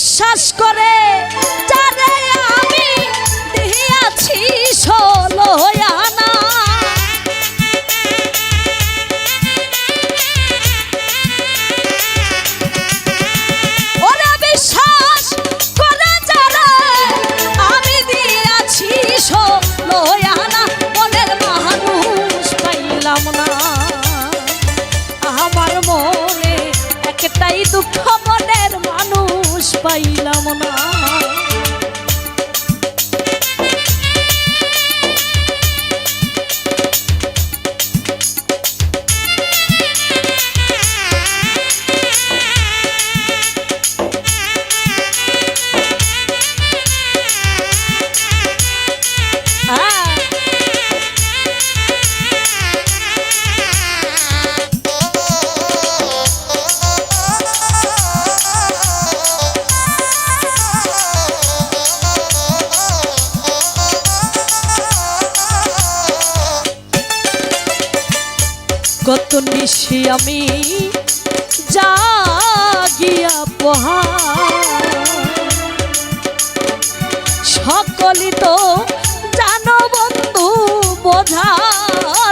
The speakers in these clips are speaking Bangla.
বিশ্বাস করে আমি দিয়াছি আনা আমার মনে একটাই দুঃখ পাইলাম না কত নিশি আমি জাগিয়া পোহা। সকলি তো জানো বন্ধু বোঝার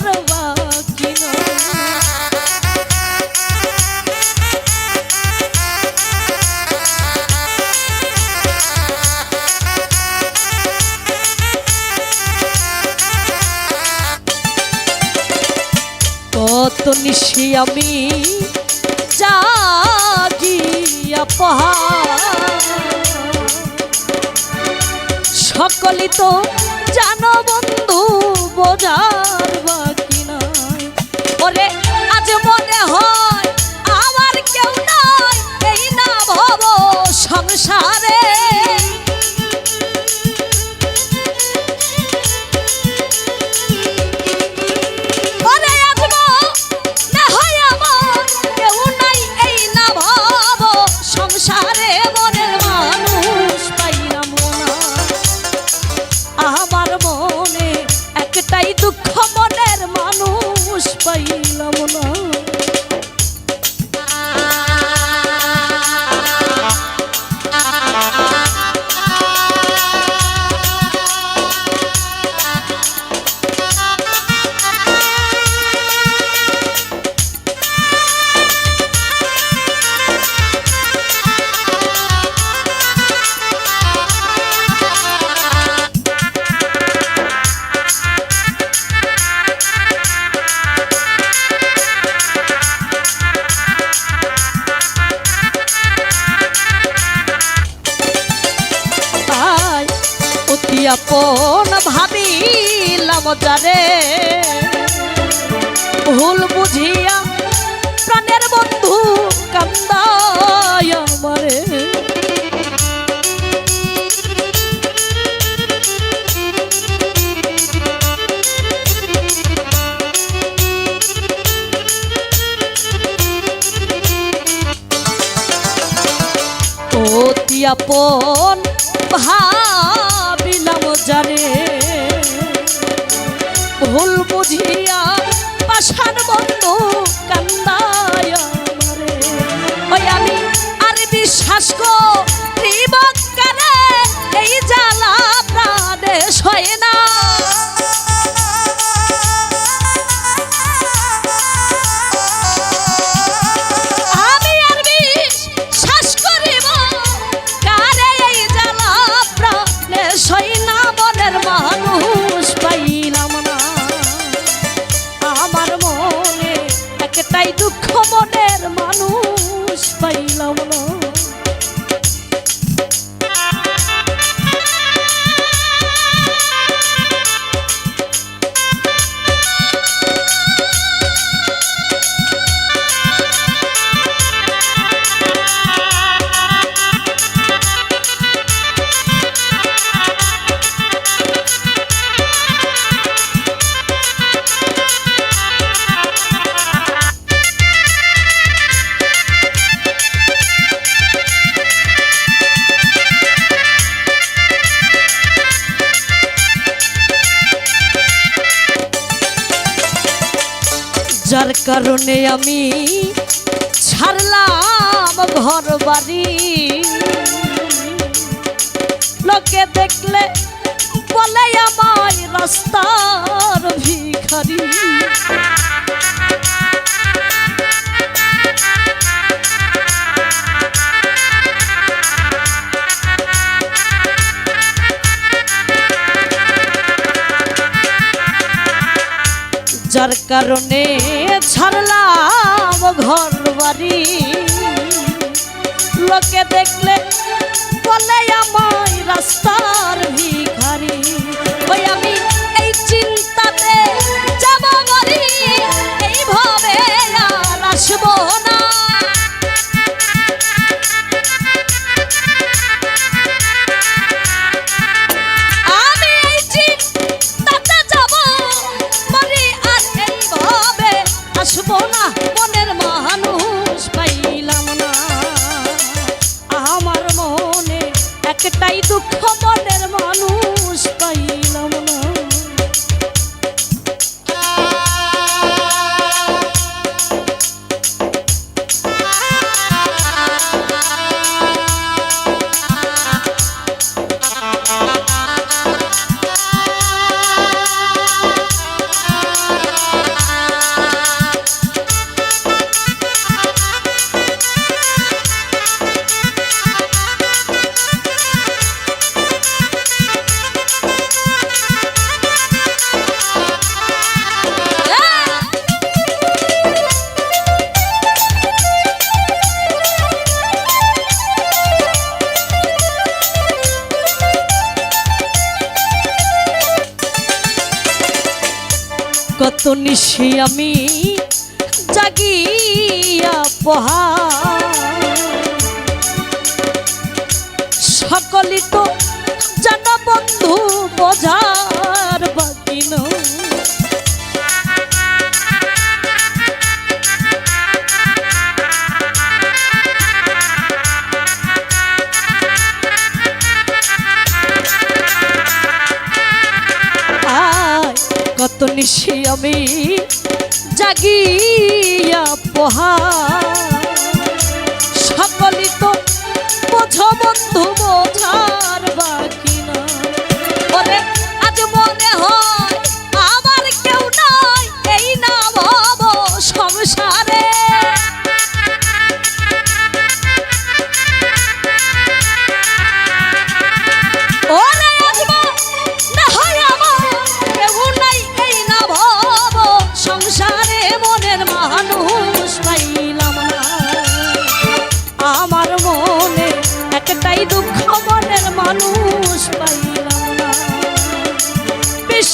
নিশি আমি জাগিয়া পাহাড়। সকলি তো জানো বন্ধু, বোঝার বাকি নাই। ওরে, আজ মনে হয় আমার কেউ নাই, এই না ভব সংসারে। আপন ভাবিলাম যারে। ভুল বুঝিয়া প্রাণের বন্ধু কান্দায় আমারে। আপন ভাবিলাম ভুল বুঝিয়া পাশান বন্ধু কান্দায় ওই আমি আর বিশ্বাস এই জ্বালা না। দুঃখ মনের মানুষ পাইলাম না। কারণে আমি ছাড়লাম ঘর বাড়ি লোকে দেখলে বলে আমায় রাস্তার ভিখারি। যার কারণে সরলাম ঘর বাড়ি লোকে দেখলে বলে আমার রাস্তার ভিড় তো নিশি আমি জাগিয়া পহা সকলই তো জানা বন্ধু বোঝা তো নিশি আমি জাগিয়া পোহা সকলি তো বোঝ বন্ধু বোঝ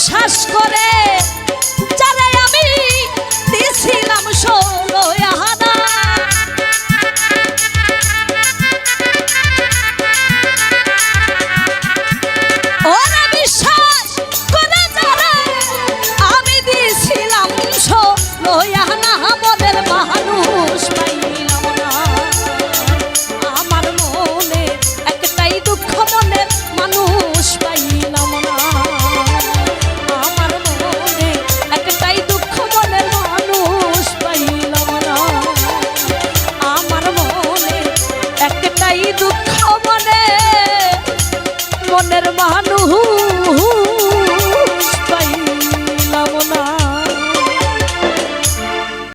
বিশ্বাস করে।